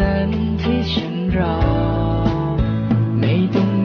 นั้นที่ฉันรอ ไม่ต้อง